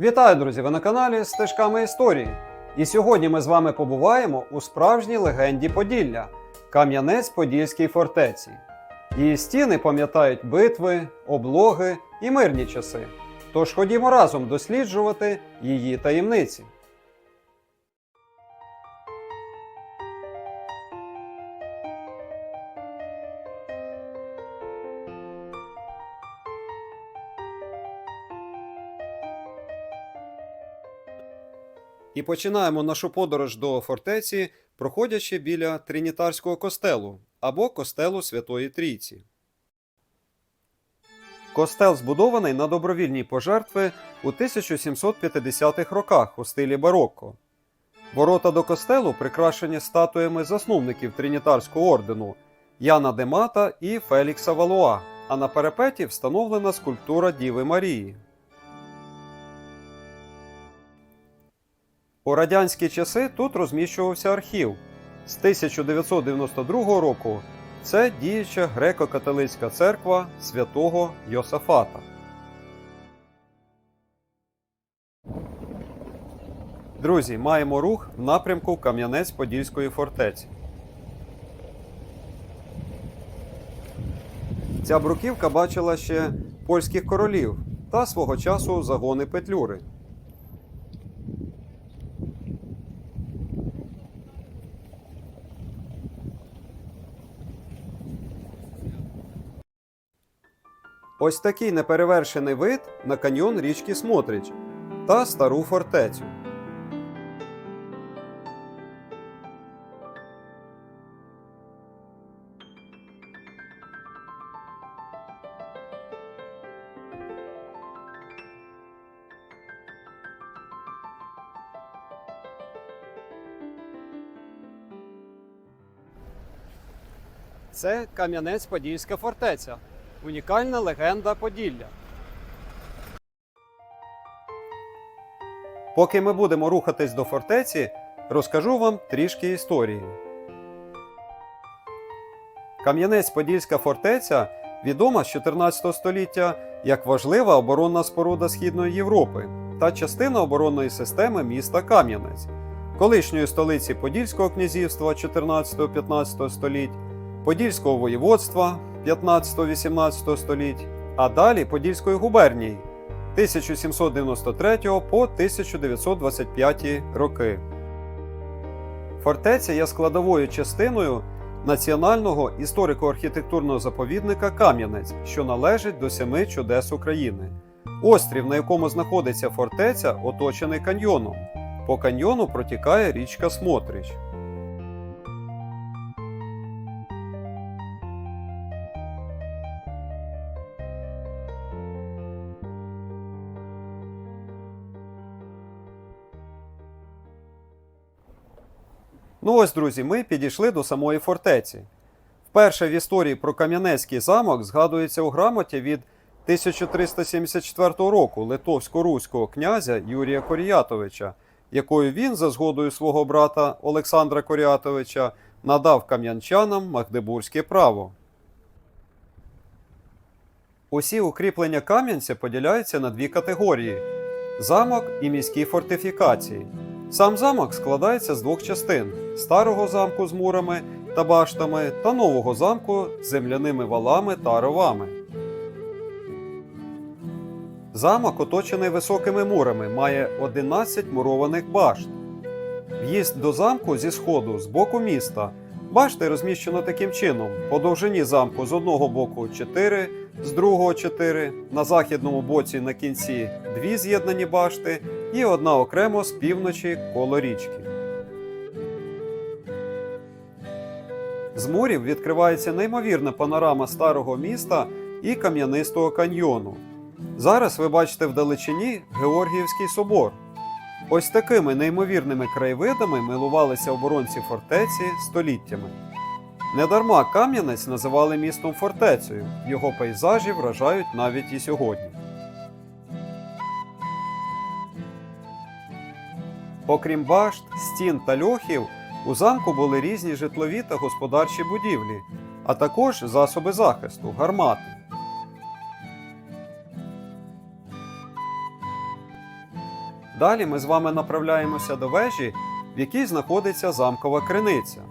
Вітаю, друзі! Ви на каналі Стежками історії. І сьогодні ми з вами побуваємо у справжній легенді Поділля Кам'янець-Подільській фортеці. Її стіни пам'ятають битви, облоги і мирні часи. Тож ходімо разом досліджувати її таємниці. І починаємо нашу подорож до фортеці, проходячи біля Тринітарського костелу або костелу Святої Трійці. Костел збудований на добровільні пожертви у 1750-х роках у стилі барокко. Ворота до костелу прикрашені статуями засновників Тринітарського ордену Яна Демата і Фелікса Валуа, а на перепеті встановлена скульптура Діви Марії. У радянські часи тут розміщувався архів. З 1992 року це діюча греко-католицька церква святого Йосафата. Друзі, маємо рух в напрямку Кам'янець-Подільської фортеці. Ця бруківка бачила ще польських королів та свого часу загони Петлюри. Ось такий неперевершений вид на каньйон річки Смотрич та стару фортецю. Це Кам'янець-Подільська фортеця. Унікальна легенда Поділля. Поки ми будемо рухатись до фортеці, розкажу вам трішки історії. Кам'янець-Подільська фортеця відома з 14 століття як важлива оборонна споруда Східної Європи та частина оборонної системи міста Кам'янець, колишньої столиці Подільського князівства 14-15 століть, Подільського воєводства 15-18 століть, а далі Подільської губернії 1793 по 1925 роки. Фортеця є складовою частиною Національного історико-архітектурного заповідника Кам'янець, що належить до семи чудес України. Острів, на якому знаходиться фортеця, оточений каньйоном. По каньйону протікає річка Смотрич. Ну ось, друзі, ми підійшли до самої фортеці. Вперше в історії про Кам'янецький замок згадується у грамоті від 1374 року литовсько-руського князя Юрія Коріятовича, якою він, за згодою свого брата Олександра Коріатовича, надав кам'янчанам магдебурзьке право. Усі укріплення Кам'янця поділяються на дві категорії: замок і міські фортифікації. Сам замок складається з двох частин: старого замку з мурами та баштами та нового замку з земляними валами та ровами. Замок оточений високими мурами, має 11 мурованих башт. В'їзд до замку зі сходу з боку міста. Башти розміщено таким чином: по довжині замку з одного боку 4, з другого 4, на західному боці на кінці дві з'єднані башти і одна окремо з півночі коло річки. З мурів відкривається неймовірна панорама старого міста і кам'янистого каньйону. Зараз ви бачите вдалечині Георгіївський собор. Ось такими неймовірними краєвидами милувалися оборонці фортеці століттями. Недарма Кам'янець називали містом фортецею, його пейзажі вражають навіть і сьогодні. Окрім башт, стін та льохів, у замку були різні житлові та господарчі будівлі, а також засоби захисту, гармати. Далі ми з вами направляємося до вежі, в якій знаходиться замкова криниця.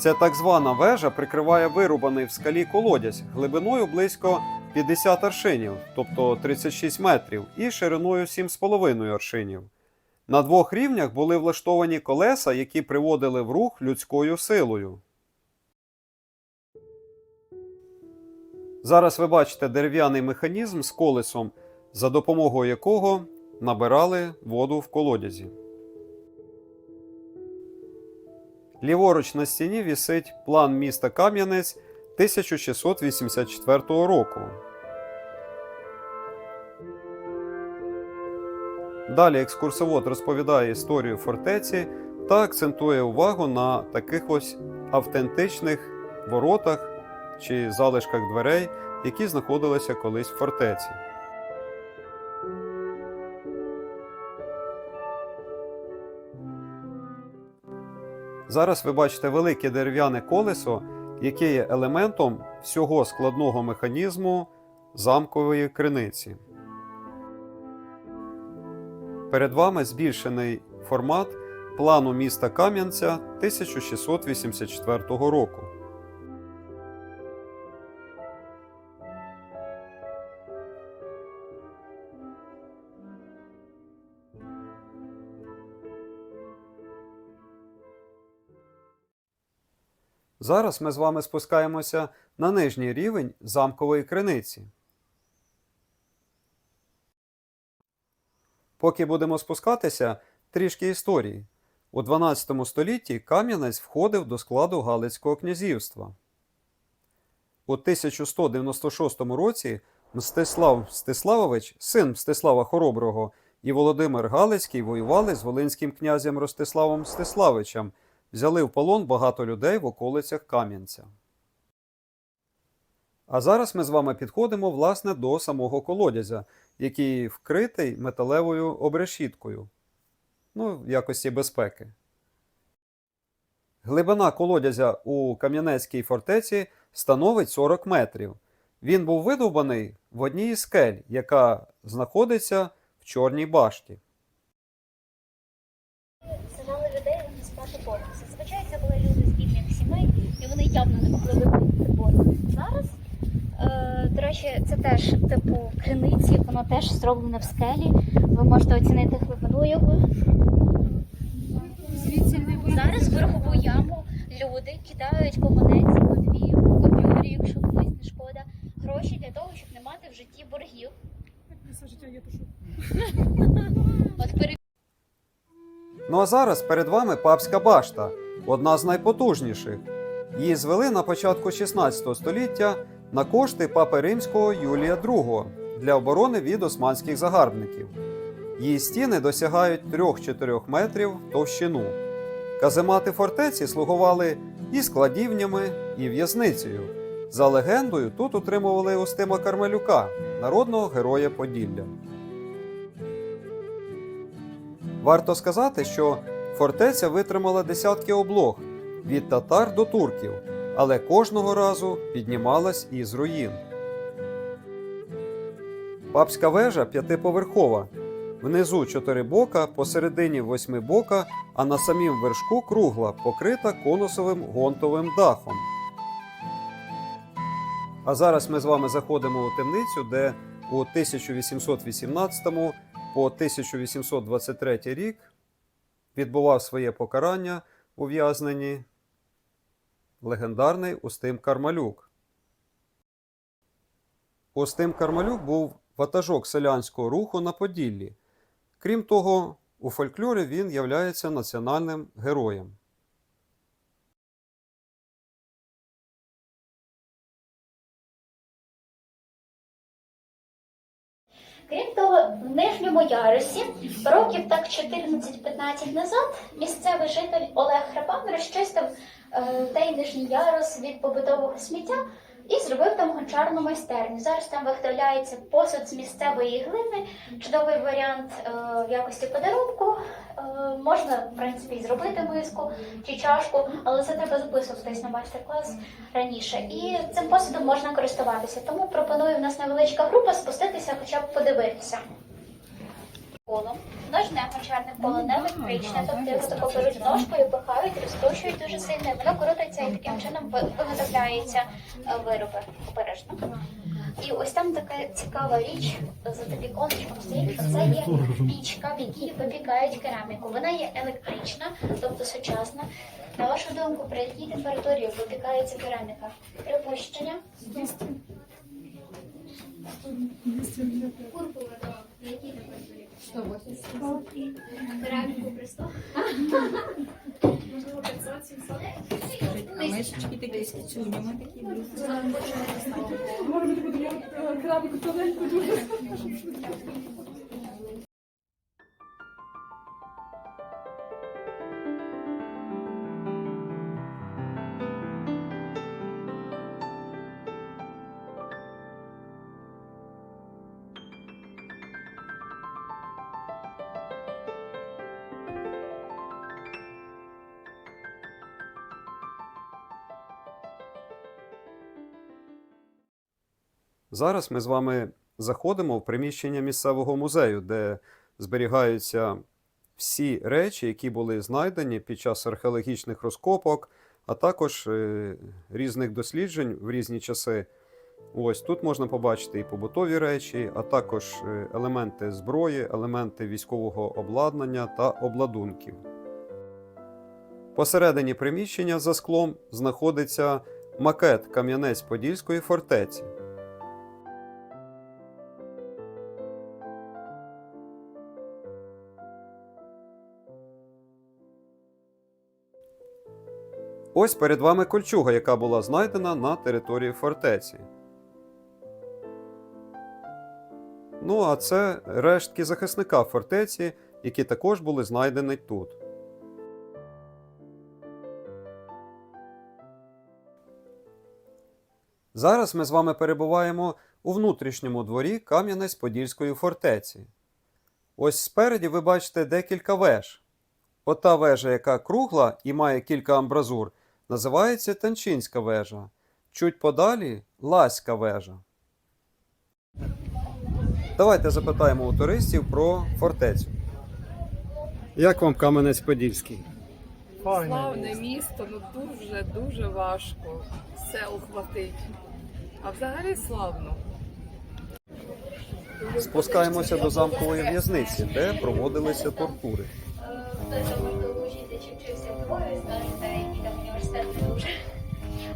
Ця так звана вежа прикриває вирубаний в скалі колодязь глибиною близько 50 аршинів, тобто 36 метрів, і шириною 7,5 аршинів. На двох рівнях були влаштовані колеса, які приводили в рух людською силою. Зараз ви бачите дерев'яний механізм з колесом, за допомогою якого набирали воду в колодязі. Ліворуч на стіні вісить план міста Кам'янець 1684 року. Далі екскурсовод розповідає історію фортеці та акцентує увагу на таких ось автентичних воротах чи залишках дверей, які знаходилися колись в фортеці. Зараз ви бачите велике дерев'яне колесо, яке є елементом всього складного механізму замкової криниці. Перед вами збільшений формат плану міста Кам'янця 1684 року. Зараз ми з вами спускаємося на нижній рівень замкової криниці. Поки будемо спускатися, трішки історії. У 12 столітті Кам'янець входив до складу Галицького князівства. У 1196 році Мстислав Мстиславович, син Мстислава Хороброго, і Володимир Галицький воювали з волинським князем Ростиславом Мстиславичем, взяли в полон багато людей в околицях Кам'янця. А зараз ми з вами підходимо власне до самого колодязя, який вкритий металевою обрешіткою. Ну, в якості безпеки. Глибина колодязя у Кам'янецькій фортеці становить 40 метрів. Він був видовбаний в одній із скель, яка знаходиться в Чорній башті. Сажали людей на спати поверх. Зазвичай це були люди з бідних сімей, і вони явно не могли виконати борг. Зараз, до речі, це теж типу криниці, воно теж зроблене в скелі. Ви можете оцінити глибину його. Зараз в верхову яму люди кидають по по дві, по купюрі, якщо комусь не шкода, гроші для того, щоб не мати в житті боргів. От пере- Ну а зараз перед вами папська башта, одна з найпотужніших. Її звели на початку 16 століття на кошти папи римського Юлія II для оборони від османських загарбників. Її стіни досягають 3-4 метрів товщину. Каземати фортеці слугували і складівнями, і в'язницею. За легендою, тут утримували Устима Кармелюка, народного героя Поділля. Варто сказати, що фортеця витримала десятки облог від татар до турків, але кожного разу піднімалась із руїн. Папська вежа п'ятиповерхова. Внизу чотири бока, посередині восьми бока, а на самім вершку кругла, покрита конусовим гонтовим дахом. А зараз ми з вами заходимо у темницю, де у 1818 по 1823 рік відбував своє покарання ув'язненні легендарний Устим Кармалюк. Устим Кармалюк був ватажок селянського руху на Поділлі. Крім того, у фольклорі він являється національним героєм. Крім того, в нижньому ярусі. Років так 14-15 назад місцевий житель Олег Храпан розчистив е, той нижній ярус від побутового сміття і зробив там гончарну майстерню. Зараз там виготовляється посуд з місцевої глини, чудовий варіант е, в якості подарунку. Е, можна, в принципі, і зробити миску чи чашку, але це треба записуватись на майстер-клас раніше. І цим посудом можна користуватися. Тому пропоную в нас невеличка група спуститися, хоча б подивитися. Колом. Ножне гончарне коло не електричне, тобто його тако беруть ножкою, пихають, розкручують дуже сильно, і воно крутиться і таким чином виготовляються е, вироби обережно. І ось там така цікава річ за віконечком стоїть. Це є пічка, в якій випікають кераміку. Вона є електрична, тобто сучасна. На вашу думку, при якій температурі випікається кераміка? Припущення? Кераміку при 100? А мишечки такі з кицюнями такі будуть. Зараз ми з вами заходимо в приміщення місцевого музею, де зберігаються всі речі, які були знайдені під час археологічних розкопок, а також е, різних досліджень в різні часи. Ось тут можна побачити і побутові речі, а також е, елементи зброї, елементи військового обладнання та обладунків. Посередині приміщення за склом знаходиться макет Кам'янець-Подільської фортеці. Ось перед вами кольчуга, яка була знайдена на території фортеці. Ну, а це рештки захисника фортеці, які також були знайдені тут. Зараз ми з вами перебуваємо у внутрішньому дворі Кам'янець-Подільської фортеці. Ось спереді ви бачите декілька веж. Ота вежа, яка кругла і має кілька амбразур, називається Танчинська вежа. Чуть подалі Ласька вежа. Давайте запитаємо у туристів про фортецю. Як вам Кам'янець-Подільський? Славне місто, ну дуже дуже важко сел хватить. А взагалі славно. Спускаємося до замкової в'язниці, де проводилися тортури.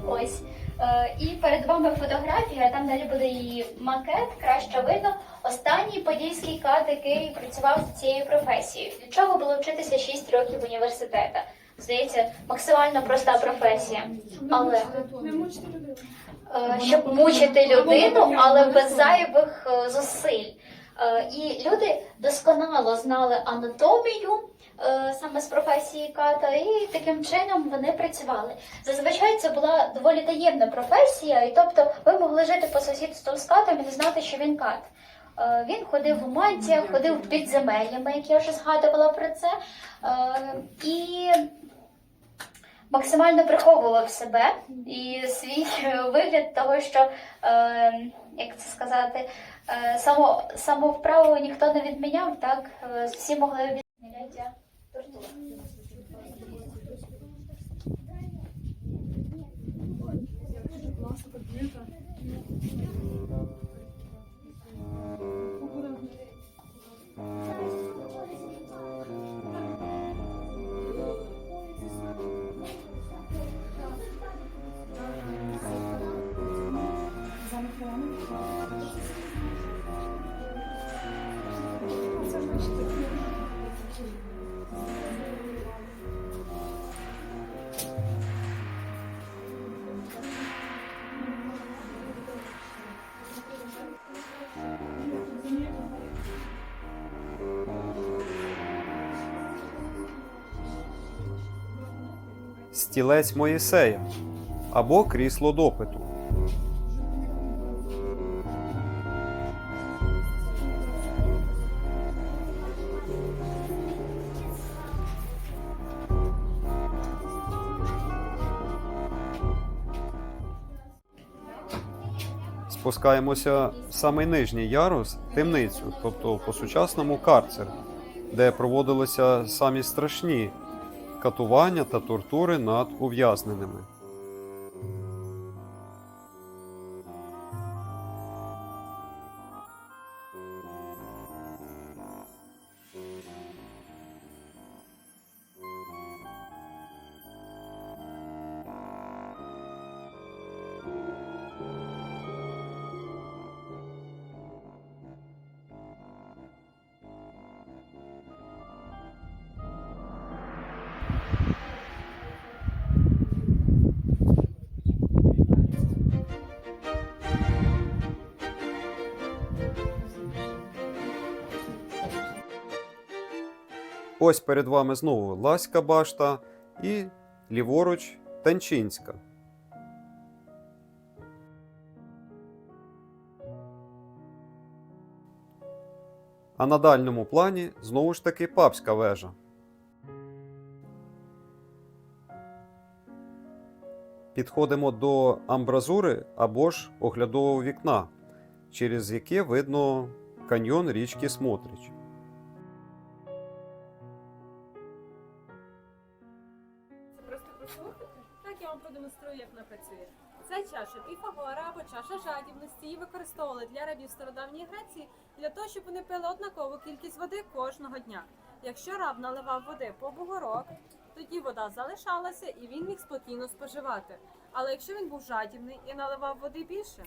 Ось. Е, І перед вами фотографія, там далі буде її макет, краще видно. Останній подільський кат, який працював з цією професією. Для чого було вчитися 6 років університету? Здається, максимально проста професія. Але е, щоб мучити людину, але без зайвих е, зусиль. Е, І люди досконало знали анатомію е, саме з професії ката, і таким чином вони працювали. Зазвичай це була доволі таємна професія, і тобто ви могли жити по сусідству з катом і не знати, що він кат. Е, Він ходив у мантіях, ходив під земельями, як я вже згадувала про це. І максимально приховував себе і свій вигляд того, що, як це сказати, е, само, самовправу ніхто не відміняв, так? Е, Всі могли відміняти тортур. Стілець Моїсея або крісло допиту. спускаємося в самий нижній ярус, темницю, тобто по-сучасному карцер, де проводилися самі страшні катування та тортури над ув'язненими. Ось перед вами знову Ласька башта і ліворуч Танчинська. А на дальньому плані знову ж таки папська вежа. Підходимо до амбразури або ж оглядового вікна, через яке видно каньйон річки Смотрич. Ця чаша піфагора або чаша жадібності. Її використовували для рабів стародавньої Греції для того, щоб вони пили однакову кількість води кожного дня. Якщо раб наливав води по бугорок, тоді вода залишалася і він міг спокійно споживати. Але якщо він був жадібний і наливав води більше,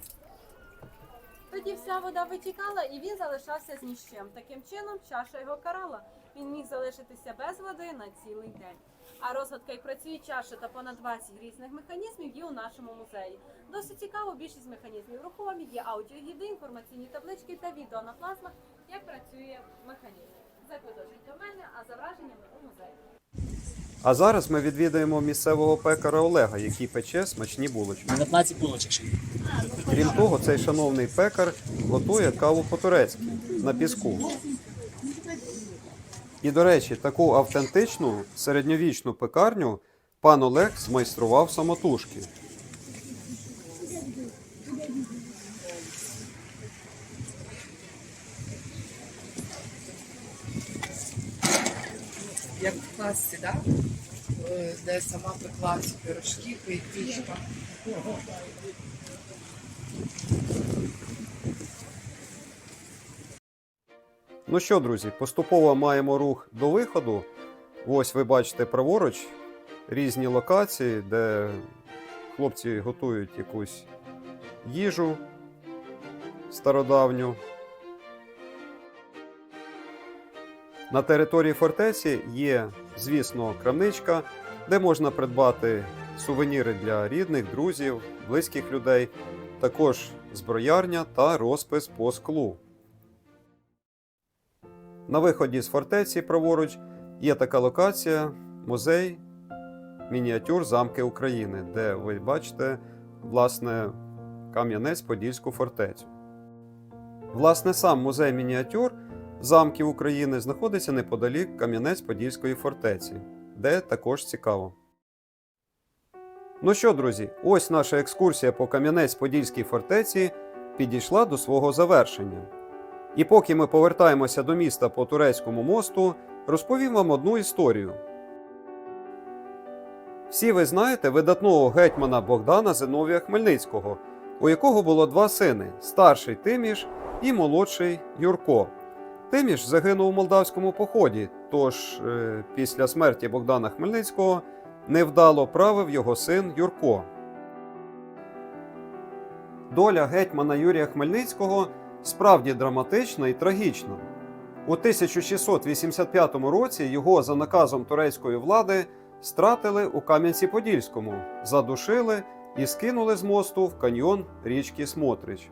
тоді вся вода витікала і він залишався з ніщем. Таким чином, чаша його карала. Він міг залишитися без води на цілий день. А розгадка, як працює чаша та понад 20 різних механізмів є у нашому музеї. Досить цікаво, більшість механізмів рухомі, є аудіогіди, інформаційні таблички та відео на плазмах, як працює механізм. Заквиточок до мене, а за враженнями у музеї. А зараз ми відвідаємо місцевого пекаря Олега, який пече смачні булочки. На 15 булочок ще є. Крім того, цей шановний пекар готує каву по-турецьки на піску. І, до речі, таку автентичну середньовічну пекарню пан Олег змайстрував самотужки. як в класі, да? Е, де сама пекла пирожки, печка. Ну що, друзі, поступово маємо рух до виходу. Ось ви бачите праворуч різні локації, де хлопці готують якусь їжу стародавню. На території фортеці є, звісно, крамничка, де можна придбати сувеніри для рідних, друзів, близьких людей, також зброярня та розпис по склу. На виході з фортеці праворуч є така локація музей мініатюр замки України, де ви бачите власне Кам'янець-Подільську фортецю. Власне, сам музей мініатюр замків України знаходиться неподалік Кам'янець-Подільської фортеці, де також цікаво. Ну що, друзі, ось наша екскурсія по Кам'янець-Подільській фортеці підійшла до свого завершення. І поки ми повертаємося до міста по турецькому мосту, розповім вам одну історію. Всі ви знаєте видатного гетьмана Богдана Зиновія Хмельницького, у якого було два сини старший Тиміш і молодший Юрко. Тиміш загинув у молдавському поході, тож е, після смерті Богдана Хмельницького невдало правив його син Юрко. Доля гетьмана Юрія Хмельницького справді драматична і трагічна. У 1685 році його за наказом турецької влади стратили у Кам'янці-Подільському, задушили і скинули з мосту в каньйон річки Смотрич.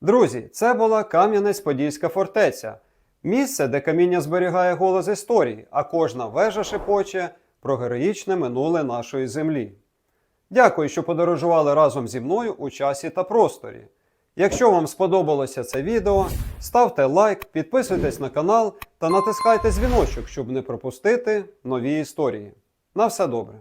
Друзі, це була Кам'янець-Подільська фортеця. Місце, де каміння зберігає голос історії, а кожна вежа шепоче про героїчне минуле нашої землі. Дякую, що подорожували разом зі мною у часі та просторі. Якщо вам сподобалося це відео, ставте лайк, підписуйтесь на канал та натискайте дзвіночок, щоб не пропустити нові історії. На все добре!